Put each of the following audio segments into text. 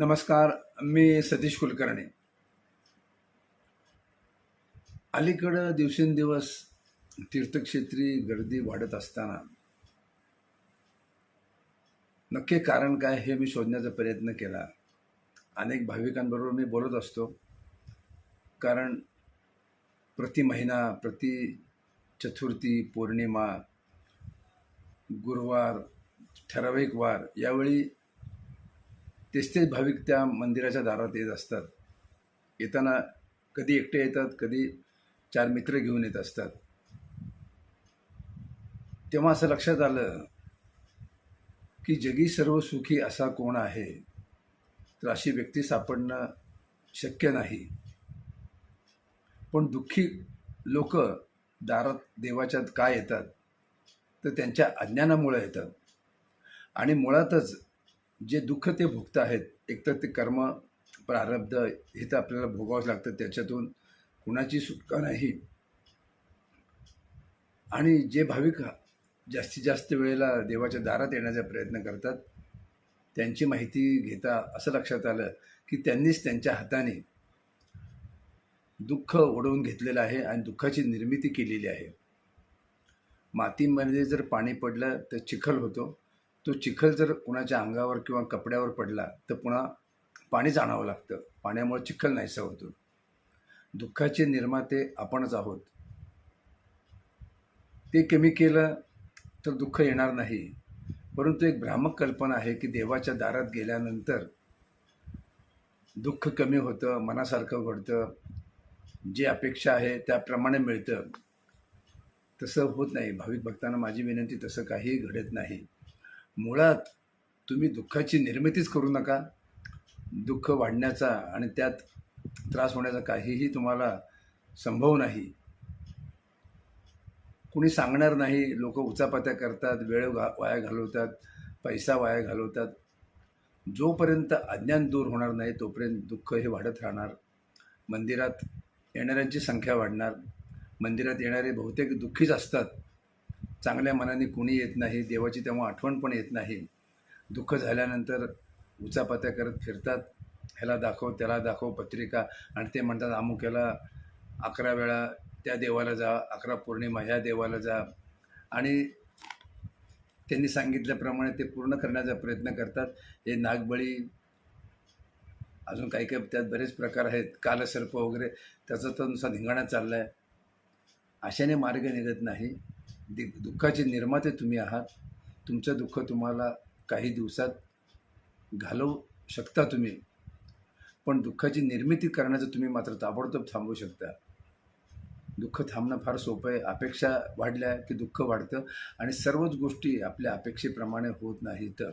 नमस्कार मी सतीश कुलकर्णी. अलीकडं दिवसेंदिवस तीर्थक्षेत्री गर्दी वाढत असताना नक्की कारण काय हे मी शोधण्याचा प्रयत्न केला. अनेक भाविकांबरोबर मी बोलत असतो. कारण प्रति महिना प्रति चतुर्थी पौर्णिमा गुरुवार ठराविक वार यावेळी तेच तेच भाविक त्या मंदिराच्या दारात येत असतात. येताना कधी एकटे येतात कधी चार मित्र घेऊन येत असतात. तेव्हा असं लक्षात आलं की जगी सर्व सुखी असा कोण आहे? तर अशी व्यक्ती सापडणं शक्य नाही. पण दुःखी लोक दारात देवाच्यात काय येतात? तर त्यांच्या अज्ञानामुळे येतात. आणि मुळातच जे दुःख ते भोगत आहेत एकतर ते कर्म प्रारब्ध हे तर आपल्याला भोगावंच लागतं त्याच्यातून कुणाची सुटका नाही. आणि जे भाविक जास्तीत जास्त वेळेला देवाच्या दारात येण्याचा प्रयत्न करतात त्यांची माहिती घेता असं लक्षात आलं की त्यांनीच त्यांच्या हाताने दुःख ओढवून घेतलेलं आहे आणि दुःखाची निर्मिती केलेली आहे. मातीमध्ये जर पाणी पडलं तर चिखल होतो. तो चिखल जर कुणाच्या अंगावर किंवा कपड्यावर पडला तर पुन्हा पाणीच आणावं लागतं. पाण्यामुळे चिखल नाहीसा होतो. दुःखाचे निर्माते आपणच आहोत. ते कमी केलं तर दुःख येणार नाही. परंतु एक भ्रामक कल्पना आहे की देवाच्या दारात गेल्यानंतर दुःख कमी होतं मनासारखं घडतं. जे अपेक्षा आहे त्याप्रमाणे मिळतं. तसं होत नाही. भाविक भक्तांना माझी विनंती तसं काहीही घडत नाही. मुळात तुम्ही दुःखाची निर्मितीच करू नका. दुःख वाढण्याचा आणि त्यात त्रास होण्याचा काहीही तुम्हाला संभव नाही. कुणी सांगणार नाही लोक उचापात्या करतात वेळ घा वाया घालवतात पैसा वाया घालवतात. जोपर्यंत अज्ञान दूर होणार नाही तोपर्यंत दुःख हे वाढत राहणार. मंदिरात येणाऱ्यांची संख्या वाढणार. मंदिरात येणारे बहुतेक दुःखीच असतात. चांगल्या मनाने कुणी येत नाही देवाची तेव्हा आठवण पण येत नाही. दुःख झाल्यानंतर उचापात्या करत फिरतात. ह्याला दाखव त्याला दाखव पत्रिका. आणि ते म्हणतात अमुक्याला अकरा वेळा त्या देवाला जा अकरा पौर्णिमा ह्या देवाला जा. आणि त्यांनी सांगितल्याप्रमाणे ते पूर्ण करण्याचा प्रयत्न करतात. हे नागबळी अजून काही काही त्यात बरेच प्रकार आहेत. कालसर्प वगैरे त्याचा तर नुसता धिंगाणा चालला आहे अशाने मार्ग निघत नाही. दि दुःखाचे निर्माते तुम्ही आहात. तुमचं दुःख तुम्हाला काही दिवसात घालवू शकता तुम्ही. पण दुःखाची निर्मिती करण्याचं तुम्ही मात्र ताबडतोब थांबवू शकता. दुःख थांबणं फार सोपं आहे. अपेक्षा वाढल्या की दुःख वाढतं आणि सर्वच गोष्टी आपल्या अपेक्षेप्रमाणे होत नाही तर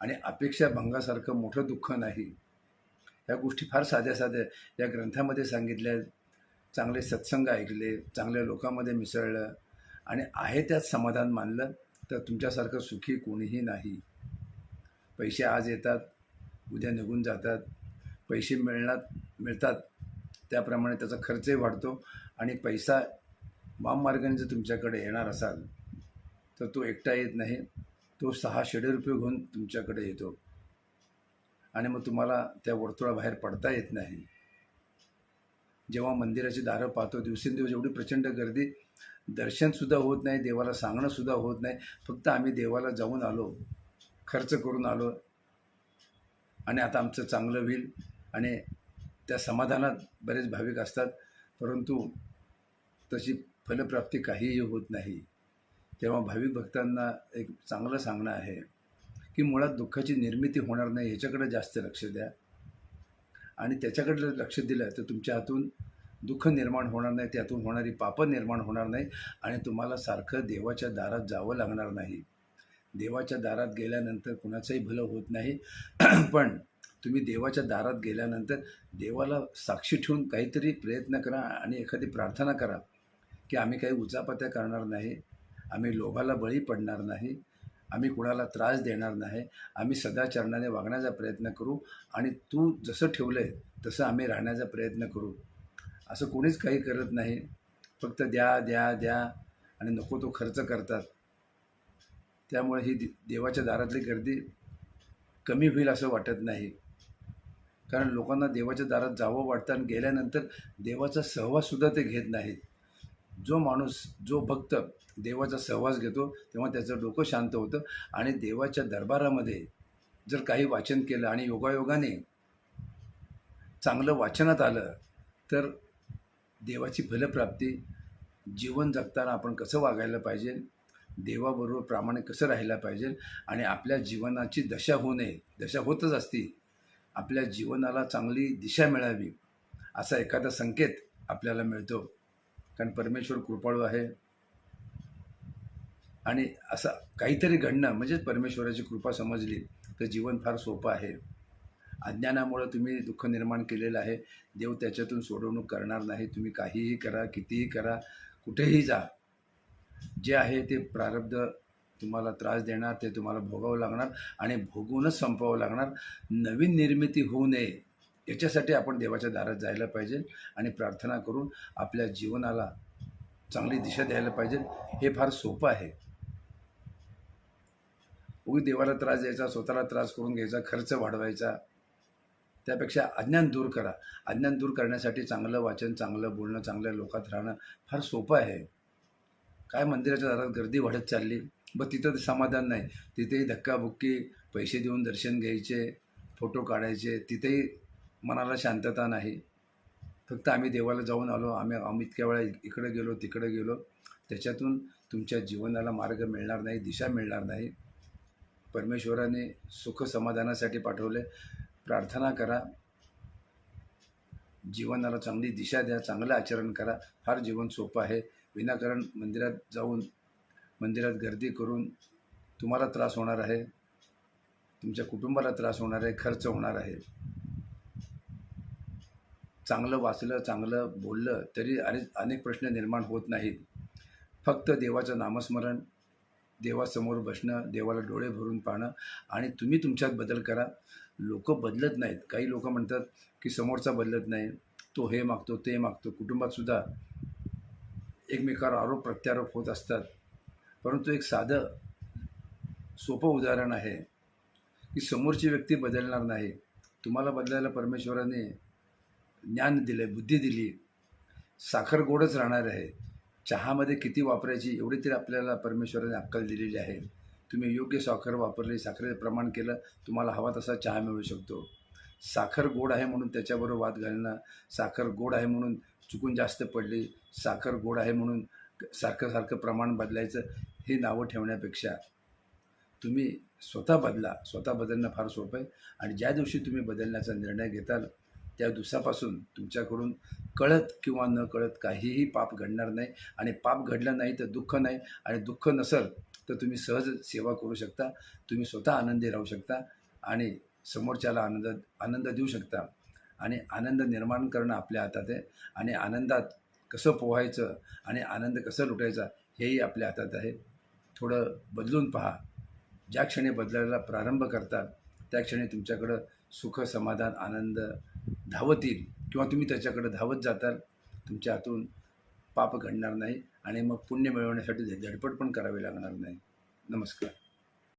आणि अपेक्षा भंगासारखं मोठं दुःख नाही. या गोष्टी फार साध्या साध्या या ग्रंथामध्ये सांगितल्या चांगले सत्संग ऐकले चांगल्या लोकांमध्ये मिसळलं आणि आहे त्यात समाधान मानलं तर तुमच्यासारखं सुखी कोणीही नाही. पैसे आज येतात उद्या निघून जातात. पैसे मिळणार मिळतात. त्याप्रमाणे त्याचा खर्चही वाढतो आणि पैसा वाममार्गाने जर तुमच्याकडे येणार असाल तर तो एकटा येत नाही. तो सहा शेडे रुपये घेऊन तुमच्याकडे येतो. आणि मग तुम्हाला त्या वर्तुळाबाहेर पडता येत नाही. जेव्हा मंदिराची दारं पाहतो दिवसेंदिवस एवढी प्रचंड गर्दी दर्शनसुद्धा होत नाही देवाला सांगणंसुद्धा होत नाही. फक्त आम्ही देवाला जाऊन आलो खर्च करून आलो आणि आता आमचं चांगलं होईल आणि त्या समाधानात बरेच भाविक असतात. परंतु तशी फलप्राप्ती काहीही होत नाही. तेव्हा भाविक भक्तांना एक चांगलं सांगणं आहे की मुळात दुःखाची निर्मिती होणार नाही ह्याच्याकडे जास्त लक्ष द्या. आणि त्याच्याकडे लक्ष दिलं तर तुमच्या हातून दुःख निर्माण होणार नाही त्यातून होणारी पापं निर्माण होणार नाही आणि तुम्हाला सारखं देवाच्या दारात जावं लागणार नाही. देवाच्या दारात गेल्यानंतर कुणाचंही भलं होत नाही. पण तुम्ही देवाच्या दारात गेल्यानंतर देवाला साक्षी ठेवून काहीतरी प्रयत्न करा आणि एखादी प्रार्थना करा की आम्ही काही उचापत्या करणार नाही आम्ही लोभाला बळी पडणार नाही आम्ही कुणाला त्रास देणार नाही आम्ही सदाचरणाने वागण्याचा प्रयत्न करू आणि तू जसं ठेवलं आहे तसं आम्ही राहण्याचा प्रयत्न करू. असं कोणीच काही करत नाही. फक्त द्या द्या द्या आणि नको तो खर्च करतात. त्यामुळे ही देवाच्या दारातली गर्दी कमी होईल असं वाटत नाही. कारण लोकांना देवाच्या दारात जावं वाटतं आणि गेल्यानंतर देवाचा सहवाससुद्धा ते घेत नाहीत. जो माणूस जो भक्त देवाचा सहवास घेतो तेव्हा त्याचं डोकं शांत होतं आणि देवाच्या दरबारामध्ये जर काही वाचन केलं आणि योगायोगाने चांगलं वाचनात आलं तर देवाची फलप्राप्ती. जीवन जगताना आपण कसं वागायला पाहिजे? देवाबरोबर प्रामाणिक कसं राहायला पाहिजे? आणि आपल्या जीवनाची दशा होऊ नये. दशा होतच असती. आपल्या जीवनाला चांगली दिशा मिळावी असा एखादा संकेत आपल्याला मिळतो. कारण परमेश्वर कृपाळू आहे. आणि असं काहीतरी घडणं म्हणजेच परमेश्वराची कृपा समजली तर जीवन फार सोपं आहे. अज्ञानामुळं तुम्ही दुःख निर्माण केलेलं आहे. देव त्याच्यातून सोडवणूक करणार नाही. तुम्ही काहीही करा कितीही करा कुठेही जा. जे आहे ते प्रारब्ध तुम्हाला त्रास देणार ते तुम्हाला भोगावं लागणार आणि भोगूनच संपवावं लागणार. नवीन निर्मिती होऊ नये. याच्यासाठी आपण देवाच्या दारात जायला पाहिजे आणि प्रार्थना करून आपल्या जीवनाला चांगली दिशा द्यायला पाहिजे. हे फार सोपं आहे. उगी देवाला त्रास द्यायचा स्वतःला त्रास करून घ्यायचा खर्च वाढवायचा. त्यापेक्षा अज्ञान दूर करा. अज्ञान दूर करण्यासाठी चांगलं वाचन चांगलं बोलणं चांगल्या लोकात राहणं फार सोपं आहे. काय मंदिराच्या दारात गर्दी वाढत चालली? ब तिथं समाधान नाही. तिथेही धक्काबुक्की पैसे देऊन दर्शन घ्यायचे फोटो काढायचे तिथेही मनाला शांतता नाही. फक्त आम्ही देवाला जाऊन आलो. आम्ही आम्ही इतक्या वेळा इकडे गेलो तिकडे गेलो. त्याच्यातून तुमच्या जीवनाला मार्ग मिळणार नाही दिशा मिळणार नाही. परमेश्वराने सुख समाधानासाठी पाठवले. प्रार्थना करा. जीवनाला चांगली दिशा द्या चांगलं आचरण करा. फार जीवन सोपं आहे. विनाकारण मंदिरात जाऊन मंदिरात गर्दी करून तुम्हाला त्रास होणार आहे. तुमच्या कुटुंबाला त्रास होणार आहे. खर्च होणार आहे. चांगलं वाचलं चांगलं बोललं तरी अनेक अनेक प्रश्न निर्माण होत नाहीत. फक्त देवाचं नामस्मरण देवासमोर बसणं देवाला डोळे भरून पाहणं आणि तुम्ही तुमच्यात बदल करा. लोक बदलत नाहीत. काही लोक म्हणतात की समोरचा बदलत नाही. तो हे मागतो ते मागतो. कुटुंबातसुद्धा एकमेकावर आरोप प्रत्यारोप होत असतात. परंतु एक साधं सोपं उदाहरण आहे की समोरची व्यक्ती बदलणार नाही. तुम्हाला बदलायला परमेश्वराने ज्ञान दिलं आहे बुद्धी दिली. साखर गोडच राहणार आहे. चहामध्ये किती वापरायची एवढी तरी आपल्याला परमेश्वराने अक्कल दिलेली आहे. तुम्ही योग्य साखर वापरली साखरेचं प्रमाण केलं तुम्हाला हवा तसा चहा मिळू शकतो. साखर गोड आहे म्हणून त्याच्याबरोबर वाद घालणं साखर गोड आहे म्हणून चुकून जास्त पडली साखर गोड आहे म्हणून सारखं सारखं प्रमाण बदलायचं हे नावं ठेवण्यापेक्षा तुम्ही स्वतः बदला. स्वतः बदलणं फार सोपं आहे. आणि ज्या दिवशी तुम्ही बदलण्याचा निर्णय घेताल त्या दिवसापासून तुमच्याकडून कळत किंवा न कळत काहीही पाप घडणार नाही. आणि पाप घडलं नाही तर दुःख नाही. आणि दुःख नसल तर तुम्ही सहज सेवा करू शकता. तुम्ही स्वतः आनंदी राहू शकता आणि समोरच्याला आनंद आनंद देऊ शकता. आणि आनंद निर्माण करणं आपल्या हातात आहे. आणि आनंदात कसं पोहायचं आणि आनंद कसं लुटायचा हेही आपल्या हातात आहे. थोडं बदलून पहा. ज्या क्षणी बदलायला प्रारंभ करतात त्या क्षणी तुमच्याकडं सुख समाधान आनंद धावत येईल किंवा तुम्ही त्याच्याकडे धावत जाताल तुमच्या हातून पाप घडणार नाही आणि मग पुण्य मिळवण्यासाठी धडपड पण करावी लागणार नाही. नमस्कार.